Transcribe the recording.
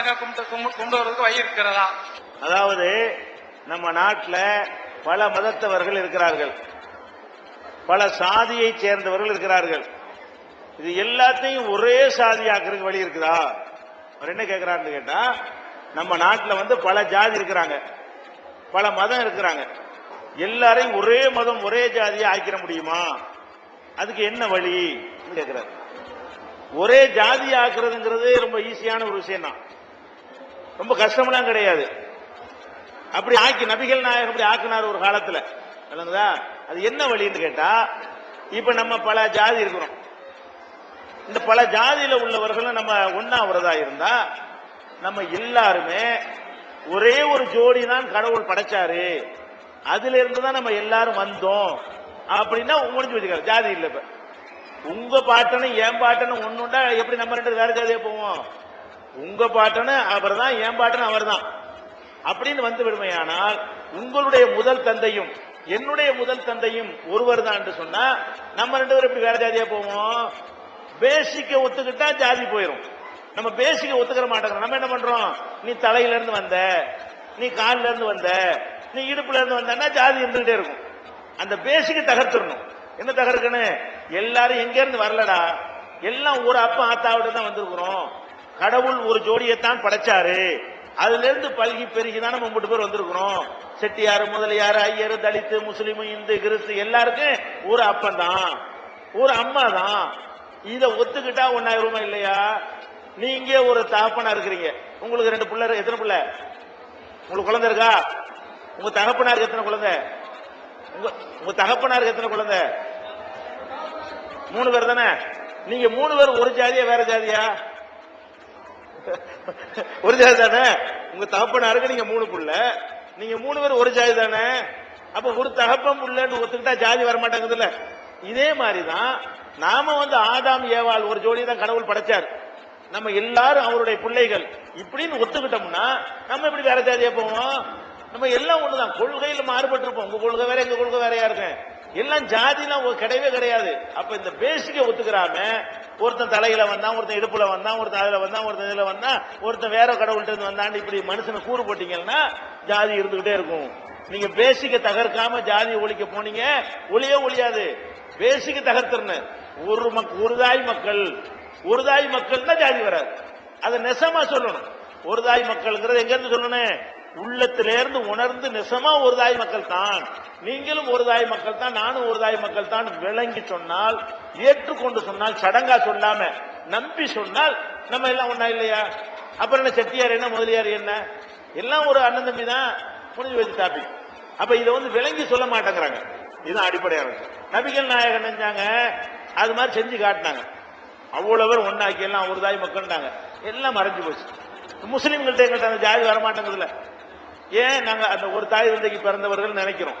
அங்க கும்பிட்டு கும்பிட்டு வர்றதுக்கு வழி இருக்கிறதா? அதாவது நம்ம நாட்டில் பல மதத்தவர்கள் இருக்கிறார்கள். பல சாதியை சேர்ந்தவர்கள் இருக்கிறார்கள். இது எல்லாத்தையும் ஒரே சாதியாக்குறதுக்கு வழி இருக்குதா? அவர் என்ன கேட்கிறாருன்னு கேட்டா நம்ம நாட்டில் வந்து பல ஜாதி இருக்கிறாங்க. பல மதம் இருக்கிறாங்க. எல்லாரையும் ஒரே மதம் ஒரே ஜாதியை ஆக்கிட முடியுமா? அதுக்கு என்ன வழி? கேட்கிறார் ஒரே ஜாதி ஆக்குறதுங்கிறது ரொம்ப ஈஸியான ஒரு விஷயம் தான் ரொம்ப கஷ்டமெல்லாம் கிடையாது. அப்படி ஆக்கி நபிகள் நாயகம் அப்படி ஆக்கினார் ஒரு காலத்துல. விளங்குதா? அது என்ன வழின்னு கேட்டா இப்ப நம்ம பல ஜாதி இருக்கிறோம். இந்த பல ஜாதியில உள்ளவர்களும் நம்ம ஒன்னாவதா இருந்தா நம்ம எல்லாருமே ஒரே ஒரு ஜோடி தான் கடவுள் படைச்சாரு. அதுல இருந்து தான் நம்ம எல்லாரும் வந்தோம். அப்படின்னா முடிஞ்சு வச்சுக்காரு ஜாதி இல்லை இப்ப. உங்க பாட்டனும் என் பாட்டனும் ஒண்ணுண்டா எப்படி நம்ம ரெண்டு வேற ஜாதியா போவோம்? உங்க பாட்டனு அவர் தான் என் பாட்டனும் அவர் தான் அப்படின்னு வந்து விடுமையானால் உங்களுடைய முதல் தந்தையும் என்னுடைய முதல் தந்தையும் ஒருவர் தான் என்று சொன்னா நம்ம ரெண்டு பேரும் எப்படி வேற ஜாதியா போவோம்? பேசிக்க ஒத்துக்கிட்டா ஜாதி போயிரும். நம்ம பேசிக்க ஒத்துக்கிற மாட்டோம் நம்ம என்ன பண்றோம்? நீ தலையில இருந்து வந்த நீ காலில் இருந்து வந்த நீ இடுப்புல இருந்து வந்தன்னா ஜாதி இருந்துகிட்டே இருக்கும். அந்த பேசிக்க தகர்த்துடணும். என்ன தகர்க்கணும்? எல்லாரும் எங்க இருந்து வரலடா? எல்லாம் ஒரு அப்பா ஆத்தாவிட்டு தான் வந்திருக்கிறோம். கடவுள் ஒரு ஜோடியைத்தான் படைச்சாரு. அதுல இருந்து பல்கி பெருகிதான் நம்ம மூட்டு பேர் வந்திருக்கிறோம். செட்டியார் முதலியார் ஐயர் தலித்து முஸ்லீம் இந்து கிறிஸ்து எல்லாருக்கும் ஒரு அப்பன் தான் ஒரு அம்மா தான் இதை ஒத்துக்கிட்டா ஒன்னாயிரமா இல்லையா? நீங்க ஒரு தகப்பனா இருக்கிறீங்க. உங்களுக்கு ரெண்டு பிள்ளை எத்தனை பிள்ளை? உங்களுக்கு குழந்தை இருக்கா? உங்க தகப்பனாருக்கு எத்தனை குழந்தை? உங்க உங்க தகப்பனாருக்கு எத்தனை குழந்தை? மூணு பேர் தானே? நீங்க மூணு பேர் ஒரு ஜாதியா வேற ஜாதியா? ஒரு ஜாதி தானே? உங்க தகப்பனாருக்கு நீங்க மூணு புள்ள. நீங்க மூணு பேர் ஒரு ஜாதி தானே? அப்ப ஒரு தகப்பம் புள்ளன்னு ஒத்துக்கிட்டா ஜாதி வரமாட்டேங்குதுல்ல. இதே மாதிரிதான் நாம வந்து ஆதாம் ஏவாள் ஒரு ஜோடி தான் கடவுள் படைச்சார். நம்ம எல்லாரும் அவருடைய பிள்ளைகள். இப்படின்னு ஒத்துக்கிட்டோம்னா நம்ம எப்படி வேற ஜாதியா போவோம்? நம்ம எல்லாம் ஒண்ணுதான். கொள்கையில மாறுபட்டிருப்போம். உங்க கொள்கை வேற எங்க கொள்கை வேறையா இருக்கேன் எல்லாம் ஜாதிலாம் ஒரு கிடையவே கிடையாது. அப்ப இந்த பேசிக்க ஒத்துக்கிறாம ஒருத்தன் தலையில வந்தான் ஒருத்தன் இடுப்புல வந்தான் ஒருத்தன் அதுல வந்தான் ஒருத்தன் இதுல வந்தான் ஒருத்தன் வேற கடவுள்கிட்ட இருந்து வந்தான்னு இப்படி மனுஷனை கூறு போட்டீங்கன்னா ஜாதி இருந்துகிட்டே இருக்கும். நீங்க பேசிக்க தகர்க்காம ஜாதி ஒழிக்க போனீங்க ஒளியே ஒழியாது. பேசிக்க தகர்த்துறணும் ஒரு மக் ஒரு தாய் மக்கள் ஒரு தாய் மக்கள் தான் ஜாதி வராது. அதை நெசமா சொல்லணும். ஒரு தாய் மக்கள்ங்கிறது எங்க இருந்து சொல்லணும்? உள்ளத்திலிருந்து உணர்ந்து நெசமா ஒரு தாய் மக்கள் தான். நீங்களும் ஒரு தாய் மக்கள் தான் நானும் ஒரு தாய் மக்கள் தான் விளங்கி சொன்னால் ஏற்றுக்கொண்டு சொன்னால் சடங்கா சொல்லாம நம்பி சொன்னால் நம்ம எல்லாம் ஒன்னா இல்லையா? அப்புறம் என்ன செட்டியார் என்ன முதலியார் என்ன? எல்லாம் ஒரு அண்ணன் தம்பி தான் முடிஞ்சு வச்சு டாபிக் அப்ப இதை வந்து விளங்கி சொல்ல மாட்டேங்கிறாங்க. இதுதான் அடிப்படையாக நபிகள் நாயகன் செஞ்சாங்க அது மாதிரி செஞ்சு காட்டினாங்க. அவ்வளவு பேர் ஒன்னாக்கி எல்லாம் ஒரு தாய் மக்கள்னாங்க. எல்லாம் மறைஞ்சு போச்சு. முஸ்லீம்கள்ட்ட எங்கள்கிட்ட அந்த ஜாதி வர மாட்டேங்குதுல ஏன் நாங்க அந்த ஒரு தாய் தந்தைக்கு பிறந்தவர்கள் நினைக்கிறோம்?